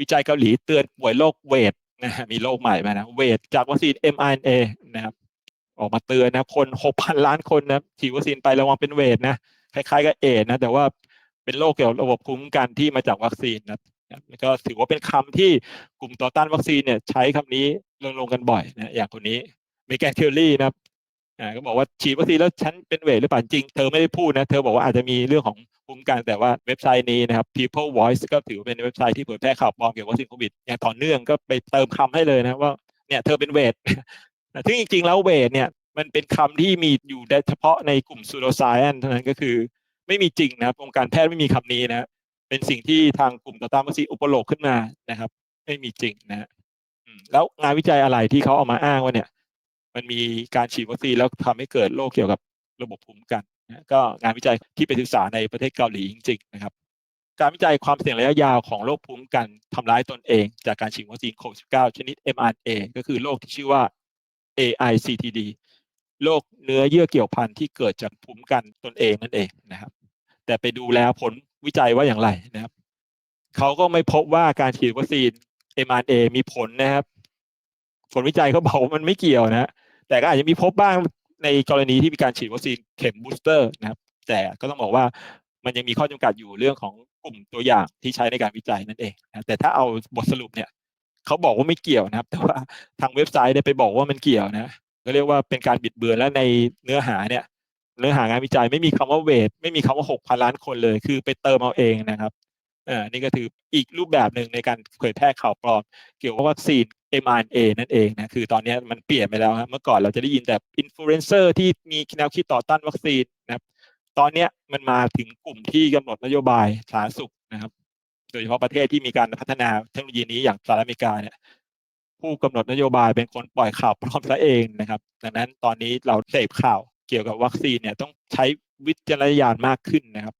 วิจัยเกาหลีเตือนป่วยโรคเวทนะฮะมีโรคใหม่มานะ เวทจากวัคซีน mRNA นะครับ ออกมาเตือนนะ คนหกพันล้านคนนะฉีดวัคซีนไประวังเป็นเวทนะ คล้ายๆกับเอดนะ แต่ว่าเป็นโรคเกี่ยวกับระบบภูมิคุ้มกันที่มาจากวัคซีนนะแล้วก็ถือว่าเป็นคำที่กลุ่มต่อต้านวัคซีนเนี่ยใช้คำนี้ลงลงกันบ่อยนะ อย่างคนนี้เมแกนเทลลี่นะครับก็บอกว่าฉีดวัคซีนแล้วฉันเป็นเวทหรือเปล่าจริง เธอไม่ได้พูดนะ เธอบอกว่าอาจจะมีเรื่องของ คุ้มกันแต่ว่าเว็บไซต์นี้นะครับ People Voice ก็ถือเป็นเว็บไซต์ที่เผยแพร่ข่าวปลอมเกี่ยวกับวัคซีนโควิดอย่างต่อเนื่องก็ไปเติมคำให้เลยนะว่าเนี่ยเธอเป็นเวทซึ่งจริงๆแล้วเวทเนี่ยมันเป็นคำที่มีอยู่ได้เฉพาะในกลุ่มซูโดไซแอนเท่านั้นก็คือ ไม่มีจริงนะครับวงการแพทย์ไม่มีคำนี้นะเป็นสิ่งที่ทางกลุ่มต่อต้านวัคซีนอุปโลกขึ้นมานะครับ ไม่มีจริงนะแล้วงานวิจัยอะไรที่เขาเอามาอ้างว่าเนี่ย มันมีการฉีดวัคซีนแล้วทำให้เกิดโรคเกี่ยวกับระบบภูมิคุ้มกัน ก็งานวิจัยที่ไปศึกษาในประเทศเกาหลีจริงๆนะครับการวิจัยความเสี่ยงระยะยาวของโรคภูมิคุ้มกันทำร้ายตนเอง จากการฉีดวัคซีนโควิด -19 ชนิด mRNA ก็คือโรคที่ชื่อว่า AICTD โรคเนื้อเยื่อเกี่ยวพันที่เกิดจากภูมิคุ้มกันตนเองนั่นเองนะครับ แต่ไปดูแล้วผลวิจัยว่าอย่างไรนะครับเขาก็ไม่พบว่าการฉีดวัคซีน mRNA มีผลนะครับ ผลวิจัยเขาบอกว่ามันไม่เกี่ยวนะ แต่ก็อาจจะมีพบบ้าง ในกรณีที่มีการฉีดวัคซีนเข็มบูสเตอร์นะครับ แต่ก็ต้องบอกว่ามันยังมีข้อจำกัดอยู่เรื่องของกลุ่มตัวอย่างที่ใช้ในการวิจัยนั่นเองนะแต่ถ้าเอาบทสรุปเนี่ยเขาบอกว่าไม่เกี่ยวนะครับ แต่ว่าทางเว็บไซต์เนี่ยไปบอกว่ามันเกี่ยวนะก็เรียกว่าเป็นการบิดเบือนและในเนื้อหาเนี่ย เนื้อหางานวิจัยไม่มีคำว่าเวทไม่มีคำว่าหกพันล้านคนเลย คือไปเติมเอาเองนะครับ อ่านี่ก็ถืออีกรูปแบบหนึ่งในการเผยแพร่ข่าวปลอม เกี่ยวกับวัคซีน mRNA นั่นเองนะคือตอนนี้มันเปลี่ยนไปแล้วครับเมื่อก่อนเราจะได้ยินแต่อินฟลูเอนเซอร์ที่มีแนวคิดต่อต้านวัคซีนนะครับ ตอนนี้มันมาถึงกลุ่มที่กำหนดนโยบายสาธารณสุขนะครับ โดยเฉพาะประเทศที่มีการพัฒนาเทคโนโลยีนี้อย่างสหรัฐอเมริกาเนี่ยผู้กำหนดนโยบายเป็นคนปล่อยข่าวปลอมซะเองนะครับ ดังนั้นตอนนี้เราเสพข่าวเกี่ยวกับวัคซีนเนี่ยต้องใช้วิจารณญาณมากขึ้นนะครับ